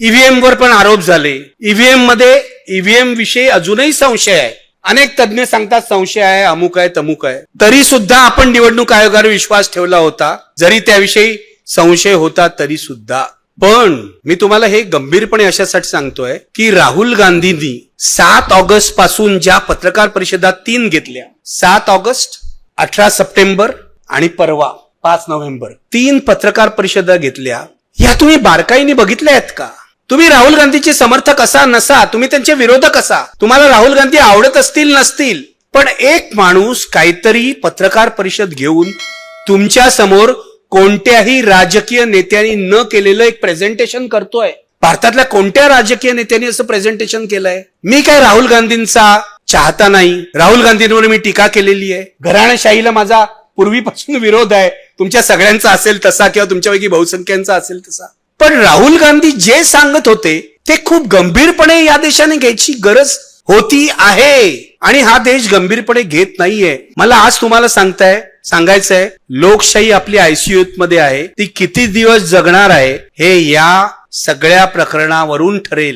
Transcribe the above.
EVM वर पण आरोप झाले. ईव्हीएममध्ये ईव्हीएम विषयी अजूनही संशय आहे. अनेक तज्ज्ञ सांगतात संशय आहे अमुक आहे तमुक आहे. तरी सुद्धा आपण निवडणूक आयोगावर विश्वास ठेवला होता. जरी त्याविषयी संशय होता तरी सुद्धा. पण मी तुम्हाला हे गंभीरपणे अशासाठी सांगतोय की राहुल गांधींनी सात ऑगस्टपासून ज्या पत्रकार परिषदा तीन घेतल्या सात ऑगस्ट अठरा सप्टेंबर आणि परवा पाच नोव्हेंबर तीन पत्रकार परिषदा घेतल्या. या तुम्ही बारकाईने बघितल्या आहेत का? तुम्ही राहुल गांधीचे समर्थक असा नसा तुम्ही त्यांचे विरोधक असा. तुम्हाला राहुल गांधी आवडत असतील नसतील. पण एक माणूस काहीतरी पत्रकार परिषद घेऊन तुमच्यासमोर कोणत्याही राजकीय नेत्यांनी न केलेलं एक प्रेझेंटेशन करतोय. भारतातल्या कोणत्या राजकीय नेत्यांनी असं प्रेझेंटेशन केलंय? मी काय राहुल गांधींचा चाहता नाही. राहुल गांधींवर मी टीका केलेली आहे. घराणेशाहीला माझा पूर्वीपासून विरोध आहे. तुमच्या सगळ्यांचा असेल तसा किंवा तुमच्यापैकी बहुसंख्यांचा असेल तसा. पण राहुल गांधी जे सांगत होते ते खूप गंभीरपणे या देशाने घ्यायची गरज होती आहे. आणि हा देश गंभीरपणे घेत नाहीये. मला आज तुम्हाला सांगताय सांगायचंय लोकशाही आपली आयसीयू मध्ये आहे. ती किती दिवस जगणार आहे हे या सगळ्या प्रकरणावरून ठरेल.